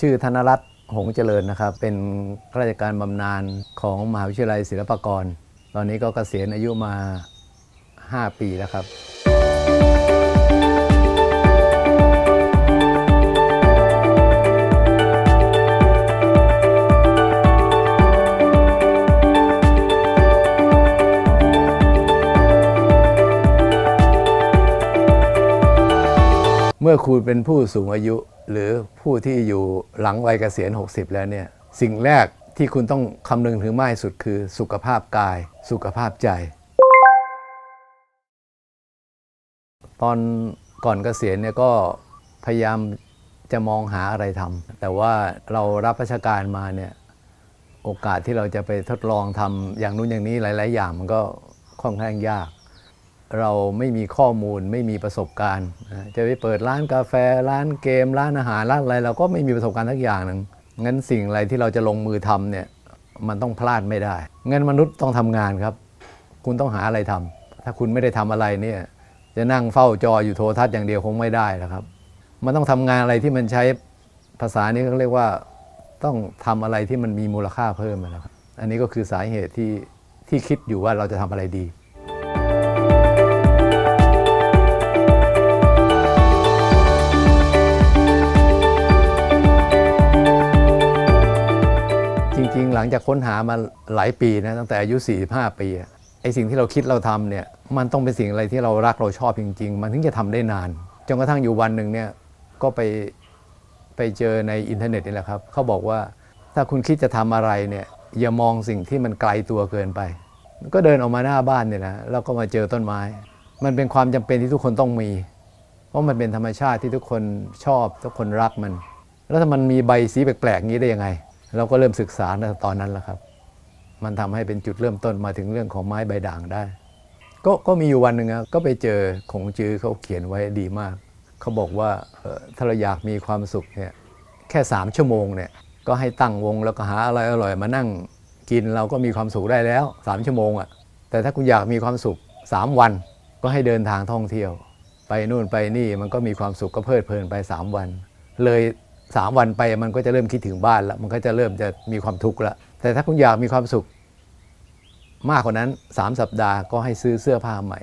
ชื่อธนรัตน์หงส์เจริญนะครับ เป็นข้าราชการบำนาญของมหาวิทยาลัยศิลปากร ตอนนี้ก็เกษียณอายุมา 5 ปีแล้วครับ คุณเป็นผู้สูงอายุ หรือผู้ที่อยู่หลังวัยเกษียณ 60 แล้วเนี่ยสิ่งแรกที่คุณต้องคำนึงถึงมากที่สุดคือสุขภาพกาย สุขภาพใจ ตอนก่อนเกษียณเนี่ยก็พยายามจะมองหาอะไรทำแต่ว่าเรารับราชการมาเนี่ยโอกาสที่เราจะไปทดลองทำอย่างนู้นอย่างนี้หลาย ๆ อย่างมันก็ค่อนข้างยาก เราไม่มีข้อมูลไม่มีประสบการณ์ จะไปเปิดร้านกาแฟร้านเกม ร้านอาหารร้านอะไร เราก็ไม่มีประสบการณ์ทักอย่างหนึ่งงั้นสิ่งอะไรที่เราจะลงมือทำเนี่ยมันต้องพลาดไม่ได้งั้นมนุษย์ต้องทำงานครับ คุณต้องหาอะไรทำถ้าคุณไม่ได้ทำอะไรเนี่ยจะนั่งเฝ้าจออยู่โทรทัศน์อย่างเดียวคงไม่ได้แล้วครับ มันต้องทำงานอะไรที่มันใช้ภาษานี้เขาเรียกว่าต้องทำอะไรที่มันมีมูลค่าเพิ่มนะครับ อันนี้ก็คือสาเหตุที่ที่คิดอยู่ว่าเราจะทำอะไรดี จริง ๆ หลังจากค้นหามาหลายปีนะตั้งแต่อายุ 45 ปีไอ้สิ่งที่เราคิดเราทำเนี่ยมันต้องเป็นสิ่งอะไรที่เรารักเราชอบจริง ๆ มันถึงจะทำได้นานจนกระทั่งอยู่วันหนึ่งเนี่ยก็ไปไปเจอในอินเทอร์เน็ตนี่แหละครับเขาบอกว่าถ้าคุณคิดจะทำอะไรเนี่ยอย่ามองสิ่งที่มันไกลตัวเกินไป ก็เดินออกมาหน้าบ้านเนี่ยนะแล้วก็มาเจอต้นไม้ มันเป็นความจำเป็นที่ทุกคนต้องมี เพราะมันเป็นธรรมชาติที่ทุกคนชอบทุกคนรักมัน แล้วถ้ามันมีใบสีแปลกๆอย่างนี้ได้ยังไง เราก็เริ่มศึกษาในตอนนั้นแหละครับ มันทำให้เป็นจุดเริ่มต้นมาถึงเรื่องของไม้ใบด่างได้ ก็ก็มีอยู่วันหนึ่งก็ไปเจอของจื้อเขาเขียนไว้ดีมาก เขาบอกว่าถ้าเราอยากมีความสุขเนี่ยแค่ 3 ชั่วโมงเนี่ยก็ให้ตั้งวงแล้วก็หาอะไรอร่อยมานั่งกินเราก็มีความสุขได้แล้ว 3 ชั่วโมงอะแต่ถ้าคุณอยากมีความสุข 3 วันก็ให้เดินทางท่องเที่ยว ไปนู่นไปนี่มันก็มีความสุขก็เพลิดเพลินไป 3 วัน เลย สามวันไปมันก็จะเริ่มคิดถึงบ้านแล้วมันก็จะเริ่มจะมีความทุกข์แล้วแต่ถ้าคุณอยากมีความสุข มากกว่านั้น3สัปดาห์ก็ให้ซื้อเสื้อผ้าใหม่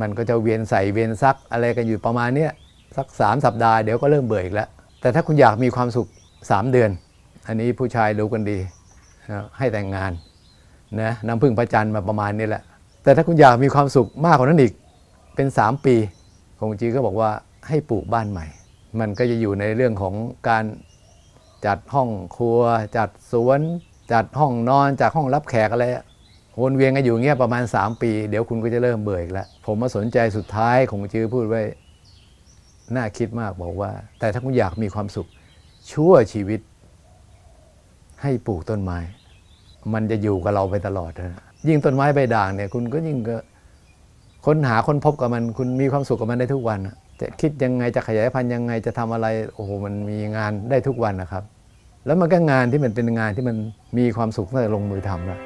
มันก็จะเวียนใส่เวียนซักอะไรกันอยู่ประมาณเนี้ยสัก3สัปดาห์เดี๋ยวก็เริ่มเบื่ออีกแล้วแต่ถ้าคุณอยากมีความสุข3เดือน อันนี้ผู้ชายรู้กันดีให้แต่งงานนะน้ำพึ่งพระจันทร์มาประมาณนี้แหละ แต่ถ้าคุณอยากมีความสุขมากกว่านั้นอีกเป็น 3 ปีคงจีก็บอกว่าให้ปลูกบ้านใหม่ มันก็จะอยู่ในเรื่องของการจัดห้องครัว จัดสวน จัดห้องนอนจัดห้องรับแขกอะไรวนเวียนกันอยู่เงี้ยประมาณ 3 ปี เดี๋ยวคุณก็จะเริ่มเบื่ออีกแล้ว ผมมาสนใจสุดท้ายของจื้อพูดไว้ น่าคิดมากบอกว่า แต่ถ้าคุณอยากมีความสุข ชั่วชีวิต ให้ปลูกต้นไม้ มันจะอยู่กับเราไปตลอดนะยิ่งต้นไม้ใบด่างเนี่ย คุณก็ยิ่งก็ค้นหาค้นพบกับมัน คุณมีความสุขกับมันได้ทุกวันอะ จะคิดยังไงจะขยายพันธุ์ยังไงจะทำอะไรโอ้โหมันมีงานได้ทุกวันนะครับ แล้วมันก็งานที่มันเป็นงานที่มันมีความสุขตั้งแต่ลงมือทำแล้ว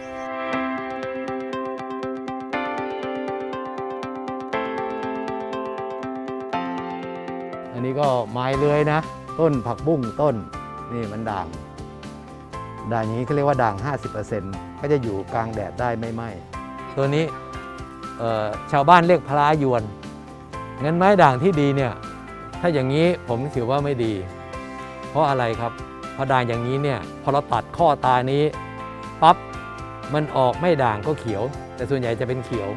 อันนี้ก็ไม้เลื้อยนะ ต้นผักบุ้งต้นนี่มันด่าง ด่างนี้เขาเรียกว่าด่าง 50%ก็จะอยู่กลางแดดได้ไม่ไหม้ตัวนี้ชาวบ้านเรียกพลายวน งั้นไม้ด่างที่ดีเนี่ยถ้าอย่างนี้ผมถือว่าไม่ดี เพราะอะไรครับเพราะด่างอย่างนี้เนี่ยพอเราตัดข้อตานี้ปั๊บมันออกไม่ด่างก็เขียว แต่ส่วนใหญ่จะเป็นเขียว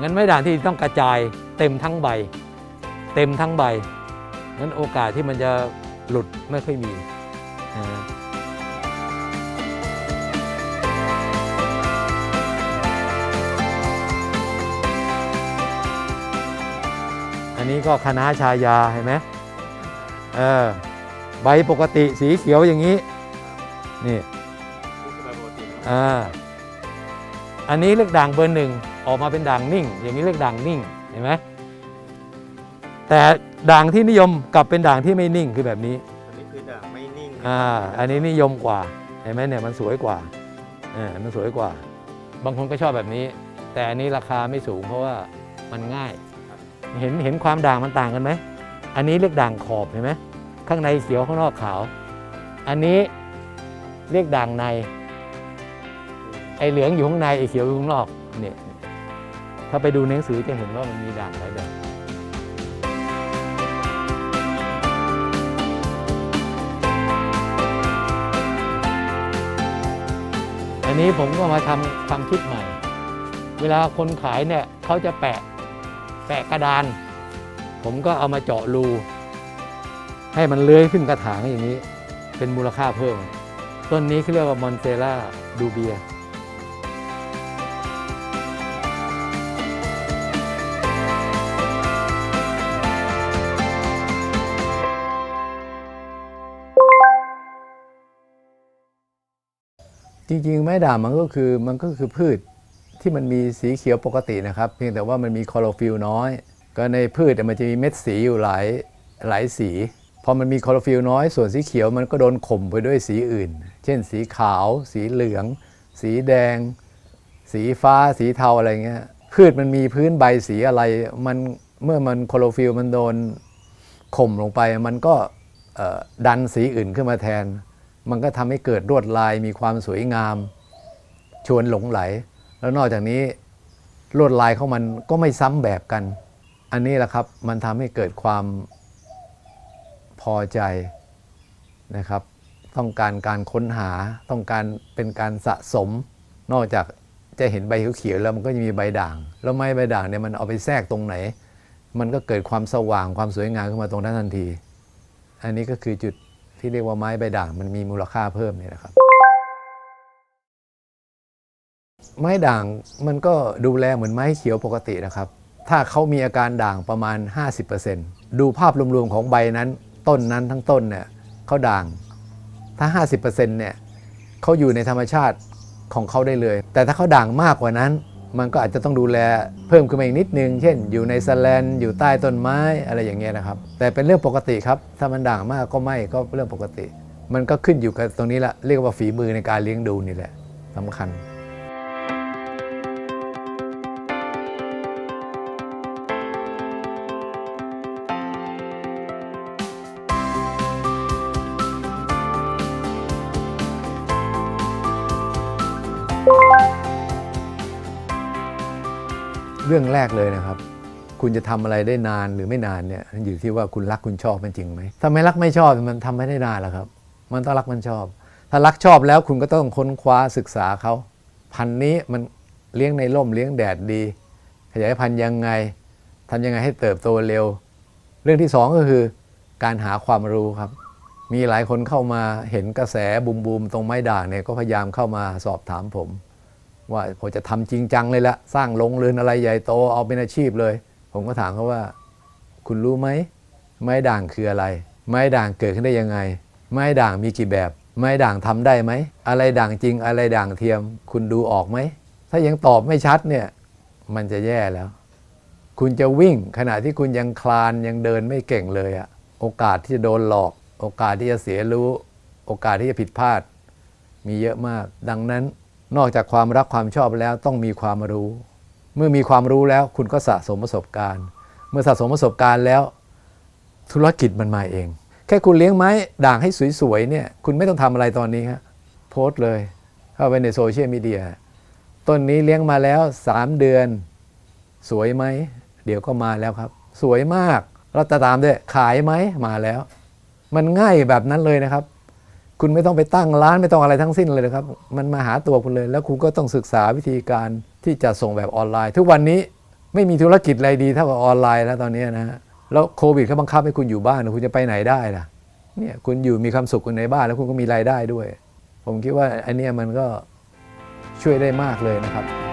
งั้นไม้ด่างที่ต้องกระจายเต็มทั้งใบ เต็มทั้งใบงั้นโอกาสที่มันจะหลุดไม่ค่อยมีนะ นนี้ก็คณะชายาเห็นไหมเออใบปกติสีเขียวอย่างนี้ นี่อ่าอันนี้เรียกด่างเบอร์หนึ่งออกมาเป็นด่างนิ่ง อย่างนี้เรียกด่างนิ่งเห็นไหมแต่ด่างที่นิยมกลับเป็นด่างที่ไม่นิ่งคือแบบนี้อันนี้คือด่างไม่นิ่งอ่าอันนี้นิยมกว่าเห็นไหมเนี่ยมันสวยกว่าเออมันสวยกว่า บางคนก็ชอบแบบนี้ แต่อันนี้ราคาไม่สูงเพราะว่ามันง่าย เห็นเห็นความด่างมันต่างกันไหม อันนี้เรียกด่างขอบเห็นไหมข้างในเขียวข้างนอกขาว อันนี้เรียกด่างใน ไอเหลืองอยู่ข้างในไอเขียวอยู่ข้างนอกเนี่ยถ้าไปดูหนังสือจะเห็นว่ามันมีด่างหลายแบบอันนี้ผมก็มาทำความคิดใหม่ เวลาคนขายเนี่ยเขาจะแปะ แปะกระดาน ผมก็เอามาเจาะรู ให้มันเลื้อยขึ้นกระถางอย่างนี้ เป็นมูลค่าเพิ่ม ต้นนี้เขาเรียกว่ามอนเซล่าดูเบียจริงๆ ไม้ด่างมันก็คือมันก็คือพืช ที่มันมีสีเขียวปกตินะครับ เพียงแต่ว่ามันมีคลอโรฟิลน้อย ก็ในพืชมันจะมีเม็ดสีอยู่หลายหลายสีพอมันมีคลอโรฟิลน้อย ส่วนสีเขียวมันก็โดนข่มไปด้วยสีอื่น เช่น สีขาว สีเหลือง สีแดง สีฟ้า สีเทาอะไรเงี้ยพืชมันมีพื้นใบสีอะไรมันเมื่อมันคลอโรฟิลมันโดนข่มลงไป มันก็ดันสีอื่นขึ้นมาแทน มันก็ทำให้เกิดลวดลายมีความสวยงาม ชวนหลงไหล แล้วนอกจากนี้ลวดลายของมันก็ไม่ซ้ำแบบกัน อันนี้แหละครับมันทำให้เกิดความพอใจนะครับ ต้องการการค้นหาต้องการเป็นการสะสม นอกจากจะเห็นใบเขียวๆแล้วมันก็จะมีใบด่าง แล้วไม้ใบด่างเนี่ยมันเอาไปแทรกตรงไหน มันก็เกิดความสว่างความสวยงามขึ้นมาตรงนั้นทันที อันนี้ก็คือจุดที่เรียกว่าไม้ใบด่างมันมีมูลค่าเพิ่มนี่ยนะครับ ไม้ด่างมันก็ดูแลเหมือนไม้เขียวปกตินะครับ ถ้าเขามีอาการด่างประมาณ 50%ดูภาพรวมๆของใบนั้น ต้นนั้นทั้งต้นเนี่ยเขาด่าง ถ้า 50%เนี่ยเขาอยู่ในธรรมชาติของเขาได้เลย แต่ถ้าเขาด่างมากกว่านั้น มันก็อาจจะต้องดูแลเพิ่มขึ้นมาอีกนิดนึง เช่น อยู่ในสแลนอยู่ใต้ต้นไม้อะไรอย่างเงี้ยนะครับ แต่เป็นเรื่องปกติครับ ถ้ามันด่างมากก็ไม่ก็เรื่องปกติ มันก็ขึ้นอยู่กับตรงนี้ละเรียกว่าฝีมือในการเลี้ยงดูนี่แหละสำคัญ เรื่องแรกเลยนะครับ คุณจะทำอะไรได้นานหรือไม่นานเนี่ยอยู่ที่ว่าคุณรักคุณชอบมันจริงไหมถ้าไม่รักไม่ชอบมันทำไม่ได้นานหรอกครับ มันต้องรักมันชอบ ถ้ารักชอบแล้วคุณก็ต้องค้นคว้าศึกษาเขาพันธุ์นี้มันเลี้ยงในร่มเลี้ยงแดดดี ขยายพันธุ์ยังไงทำยังไงให้เติบโตเร็ว เรื่องที่สองก็คือ การหาความรู้ครับ มีหลายคนเข้ามาเห็นกระแสบูมบูมๆตรงไม้ด่างเนี่ยก็พยายามเข้ามาสอบถามผม ว่าผมจะทำจริงจังเลยละสร้างโรงเรือนอะไรใหญ่โตเอาเป็นอาชีพเลย ผมก็ถามเขาว่า คุณรู้ไหมไม้ด่างคืออะไร ไม้ด่างเกิดขึ้นได้ยังไง ไม้ด่างมีกี่แบบ ไม้ด่างทำได้ไหม อะไรด่างจริงอะไรด่างเทียม คุณดูออกไหม ถ้ายังตอบไม่ชัดเนี่ยมันจะแย่แล้ว คุณจะวิ่งขณะที่คุณยังคลานยังเดินไม่เก่งเลยอะโอกาสที่จะโดนหลอก โอกาสที่จะเสียรู้ โอกาสที่จะผิดพลาด มีเยอะมาก ดังนั้น นอกจากความรักความชอบแล้วต้องมีความรู้ เมื่อมีความรู้แล้วคุณก็สะสมประสบการณ์ เมื่อสะสมประสบการณ์แล้ว ธุรกิจมันมาเอง แค่คุณเลี้ยงไม้ด่างให้สวยๆเนี่ยคุณไม่ต้องทำอะไรตอนนี้ครับโพสต์เลย เข้าไปในโซเชียลมีเดียต้นนี้เลี้ยงมาแล้ว 3 เดือน สวยไหม เดี๋ยวก็มาแล้วครับ สวยมากเราจะตามด้วยขายไหมมาแล้ว มันง่ายแบบนั้นเลยนะครับ คุณไม่ต้องไปตั้งร้านไม่ต้องอะไรทั้งสิ้นเลยนะครับ มันมาหาตัวคุณเลย แล้วคุณก็ต้องศึกษาวิธีการที่จะส่งแบบออนไลน์ ทุกวันนี้ไม่มีธุรกิจอะไรดีเท่ากับออนไลน์แล้วตอนนี้นะฮะแล้วโควิดเขาบังคับให้คุณอยู่บ้านคุณจะไปไหนได้ล่ะเนี่ยคุณอยู่มีความสุขคุณในบ้านแล้วคุณก็มีรายได้ด้วย ผมคิดว่าอันเนี้ยมันก็ช่วยได้มากเลยนะครับ